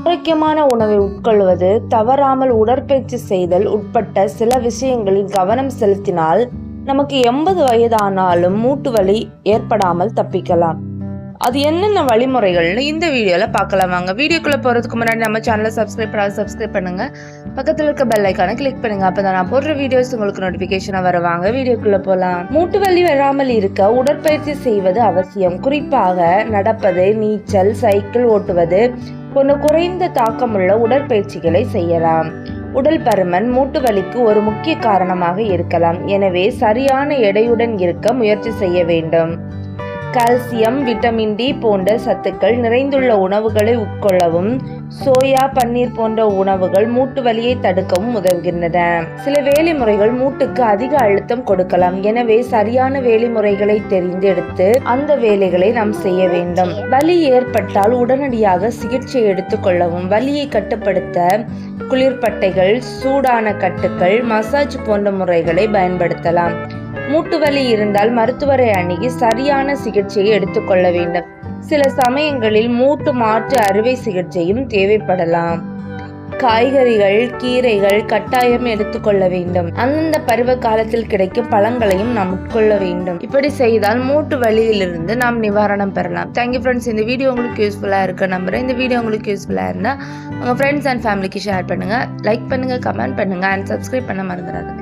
ஆரோக்கியமான உணவை உட்கொள்வது தவறாமல் உடற்பயிற்சி செய்தல் உட்பட்ட சில விஷயங்களில் கவனம் செலுத்தினால் நமக்கு எண்பது வயதானாலும் மூட்டு வலி ஏற்படாமல் தப்பிக்கலாம். அது என்னென்ன வழிமுறைகள்னு இந்த வீடியோவில் பார்க்கலாம் வாங்க. வீடியோக்குள்ளே போகிறதுக்கு முன்னாடி நம்ம சேனலை சப்ஸ்கிரைப் பண்ணாத சப்ஸ்கிரைப் பண்ணுங்க. பக்கத்தில் இருக்க பெல் ஐக்கானை கிளிக் பண்ணுங்க. அப்போ தான் நான் போடுற வீடியோஸ் உங்களுக்கு நோட்டிஃபிகேஷனாக வருவாங்க வீடியோக்குள்ளே போகலாம் மூட்டு வலி வராமல் இருக்க உடற்பயிற்சி செய்வது அவசியம். குறிப்பாக நடப்பது நீச்சல் சைக்கிள் ஓட்டுவது போன்ற குறைந்த தாக்கமுள்ள உடற்பயிற்சிகளை செய்யலாம். உடல் பருமன் மூட்டு வலிக்கு ஒரு முக்கிய காரணமாக இருக்கலாம். எனவே சரியான எடையுடன் இருக்க முயற்சி செய்ய வேண்டும். கால்சியம் விட்டமின் டி போன்ற சத்துக்கள் நிறைந்துள்ள உணவுகளை உட்கொள்ளவும் சோயா பன்னீர் போன்ற உணவுகள் மூட்டு வலியை தடுக்கவும் உதவுகின்றன. சில வேலை முறைகள் மூட்டுக்கு அதிக அழுத்தம் கொடுக்கலாம். எனவே சரியான வேலை முறைகளை தெரிந்தெடுத்து அந்த வேலைகளை நாம் செய்ய வேண்டும். வலி ஏற்பட்டால் உடனடியாக சிகிச்சை எடுத்துக்கொள்ளவும் வலியை கட்டுப்படுத்த குளிர்பட்டைகள் சூடான கட்டுக்கள் மசாஜ் போன்ற முறைகளை பயன்படுத்தலாம். மூட்டு வலி இருந்தால் மருத்துவரை அணுகி சரியான சிகிச்சையை எடுத்துக்கொள்ள வேண்டும். சில சமயங்களில் மூட்டு மாற்று அறுவை சிகிச்சையும் தேவைப்படலாம். காய்கறிகள் கீரைகள் கட்டாயம் எடுத்துக்கொள்ள வேண்டும். அந்தந்த பருவ காலத்தில் கிடைக்கும் பழங்களையும் நாம் உட்கொள்ள வேண்டும். இப்படி செய்தால் மூட்டு வலியிலிருந்து நாம் நிவாரணம் பெறலாம். தேங்க்யூ ஃப்ரெண்ட்ஸ் இந்த வீடியோ உங்களுக்கு யூஸ்ஃபுல்லாக இருக்க. நம்புறேன். இந்த வீடியோ உங்களுக்கு யூஸ்ஃபுல்லாக இருந்தால் உங்கள் ஃப்ரெண்ட்ஸ் அண்ட் ஃபேமிலிக்கு ஷேர் பண்ணுங்கள் லைக் பண்ணுங்கள் கமெண்ட் பண்ணுங்கள் அண்ட் சப்ஸ்கிரைப் பண்ண மறந்துடாதுங்க.